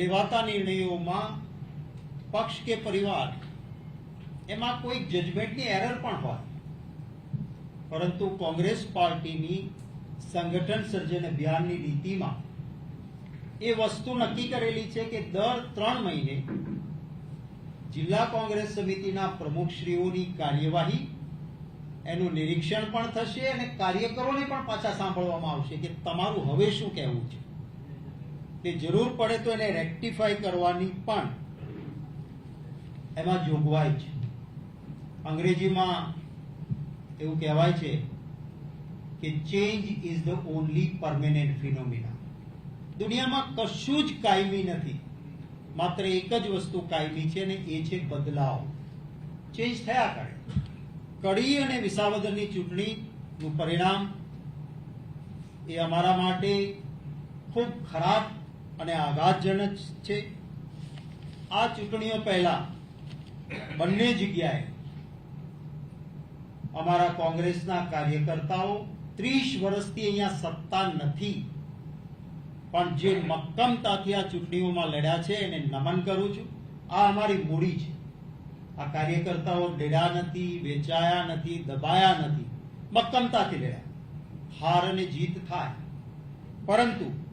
લેવાતા નિર્ણયોમાં પક્ષ કે પરિવાર, એમાં કોઈ જજમેન્ટની એરર પણ હોય. પરંતુ કોંગ્રેસ પાર્ટીની સંગઠન સર્જન અભિયાનની નીતિમાં એ વસ્તુ નક્કી કરેલી છે કે દર ત્રણ મહિને જિલ્લા કોંગ્રેસ સમિતિના પ્રમુખશ્રીઓની કાર્યવાહી એનું નિરીક્ષણ પણ થશે અને કાર્યકરોને પણ પાછા સાંભળવામાં આવશે કે તમારું હવે શું કહેવું છે. તે જરૂર પડે તો એને રેક્ટિફાઈ કરવાની પણ એમાં જોગવાઈ છે. અંગ્રેજીમાં એવું કહેવાય છે કે change is the only permanent phenomena દુનિયામાં કશું જ કાયમી નથી. માત્ર એક જ વસ્તુ કાયમી છે ને એ છે બદલાવ. ચેન્જ થયા કરે. કડી અને વિસાવદરની ચૂંટણીનું પરિણામ એ અમારા માટે ખૂબ ખરાબ અને આઘાતજનક છે. આ ચૂંટણીઓ પહેલા બંને જગ્યાએ અમારા કોંગ્રેસના કાર્યકર્તાઓ ત્રીસ વર્ષથી અહીંયા સત્તા નથી. પણ જે મક્કમતાથી આ ચૂંટણીઓમાં લડ્યા છે, એને નમન કરું છું. આ અમારી મૂડી છે. આ કાર્યકર્તાઓ ડેડા નથી, વેચાયા નથી, દબાયા નથી. મક્કમતાથી લડ્યા. હાર અને જીત થાય. પરંતુ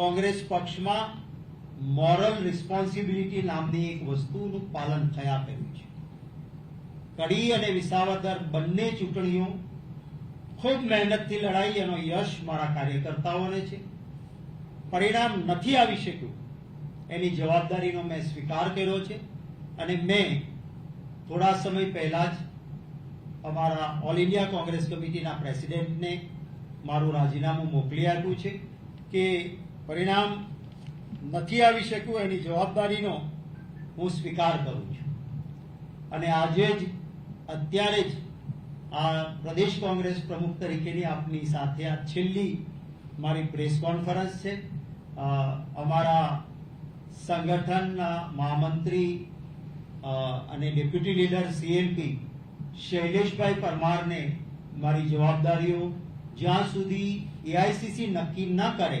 કોંગ્રેસ પક્ષમાં મોરલ રિસ્પોન્સિબિલિટી નામની એક વસ્તુનું પાલન થયા કર્યું છે. કડી અને વિસાવદર બંને ચૂંટણીઓ ખૂબ મહેનતથી લડાઈ એનો યશ મારા કાર્યકર્તાઓને છે. પરિણામ નથી આવી શક્યું. એની જવાબદારીનો મેં સ્વીકાર કર્યો છે અને મેં થોડા સમય પહેલા જ અમારા ઓલ ઇન્ડિયા કોંગ્રેસ કમિટીના પ્રેસિડેન્ટને મારું રાજીનામું મોકલી આપ્યું છે કે પરિણામ નથી આવી શક્યું, એની જવાબદારીનો હું સ્વીકાર કરું છું. અને આજે જ, અત્યારે જ આ પ્રદેશ કોંગ્રેસ પ્રમુખ તરીકેની આપની સાથે આ છેલ્લી મારી પ્રેસ કોન્ફરન્સ છે. અમારા સંગઠનના મહામંત્રી અને ડેપ્યુટી લીડર સીએમપી શૈલેષભાઈ પરમારને મારી જવાબદારીઓ જ્યાં સુધી એઆઈસીસી નક્કી ન કરે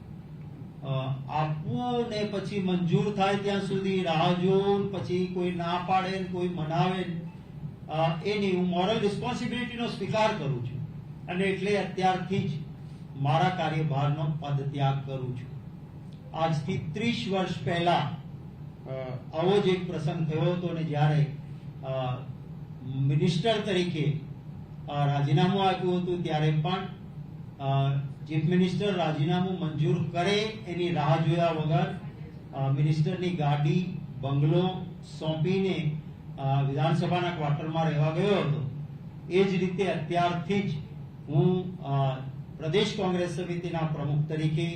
આપવું ને પછી મંજૂર થાય ત્યાં સુધી રાહ જોવું પછી કોઈ ના પાડે કોઈ મનાવે એની હું મોરલ રિસ્પોન્સિબિલિટીનો સ્વીકાર કરું છું. અને એટલે અત્યારથી જ મારા કાર્યભારનો પદત્યાગ કરું છું. આજથી ત્રીસ વર્ષ પહેલા આવો જ એક પ્રસંગ થયો હતો ને જ્યારે મિનિસ્ટર તરીકે રાજીનામું આપ્યું હતું ત્યારે પણ ચીફ મિનિસ્ટર રાજીનામું મંજૂર કરે એની રાહ જોયા વગર મિનિસ્ટરની ગાડી, બંગલો સોંપીને વિધાનસભાના ક્વાર્ટરમાં રહેવા ગયો હતો. એ જ રીતે અત્યારથી જ હું પ્રદેશ કોંગ્રેસ સમિતિના પ્રમુખ તરીકે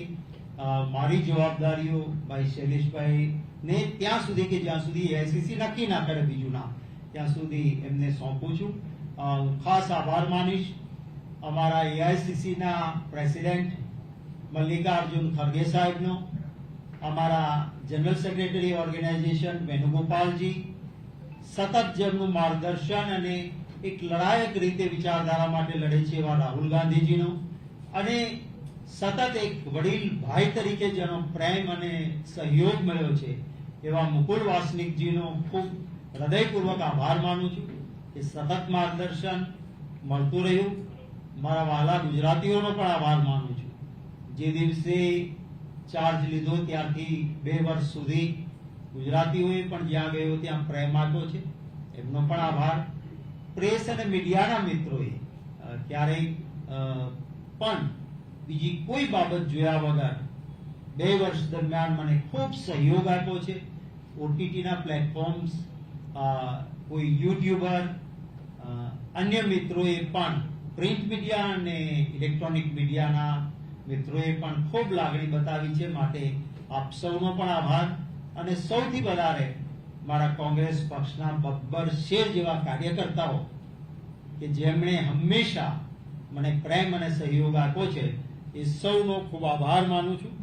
મારી જવાબદારીઓ ભાઈ શૈલેષભાઈ ને ત્યાં સુધી કે જ્યાં સુધી એઆઈસીસી નક્કી ના કરે બીજું ના, ત્યાં સુધી એમને સોંપું છું. હું ખાસ આભાર માનીશ. અમારા એઆઈસીસીના પ્રેસિડેન્ટ મલ્લિકાર્જુન ખરગે સાહેબનો, અમારા જનરલ સેક્રેટરી ઓર્ગેનાઇઝેશન વેણુગોપાલજી, સતત જેમનું માર્ગદર્શન અને એક લડાયક રીતે વિચારધારા માટે લડે છે એવા રાહુલ ગાંધીજીનો અને સતત એક વડીલ ભાઈ તરીકે જેનો પ્રેમ અને સહયોગ મળ્યો છે એવા મુકુલ વાસનિકજીનો ખૂબ હૃદયપૂર્વક આભાર માનું છું. કે સતત માર્ગદર્શન મળતું રહ્યું. મારા વાલા ગુજરાતીઓનો પણ આભાર માનું છું. જે દિવસે ચાર્જ લીધો ત્યારથી બે વર્ષ સુધી ગુજરાતીઓએ પણ જ્યાં ગયો ત્યાં પ્રેમ આપ્યો છે. એમનો પણ આભાર. પ્રેસ અને મીડિયાના મિત્રોએ ક્યારેય પણ બીજી કોઈ બાબત જોયા વગર બે વર્ષ દરમિયાન મને ખૂબ સહયોગ આપ્યો છે. ઓટીટીના પ્લેટફોર્મ્સ કોઈ યુટ્યુબર અન્ય મિત્રોએ પણ પ્રિન્ટ મીડિયા અને ઇલેક્ટ્રોનિક મીડિયાના મિત્રોએ પણ ખૂબ લાગણી બતાવી છે માટે આપ સૌનો પણ આભાર. અને સૌથી વધારે મારા કોંગ્રેસ પક્ષના બબ્બર શેર જેવા કાર્યકર્તાઓ કે જેમણે હંમેશા મને પ્રેમ અને સહયોગ આપ્યો છે, એ સૌનો ખૂબ આભાર માનું છું.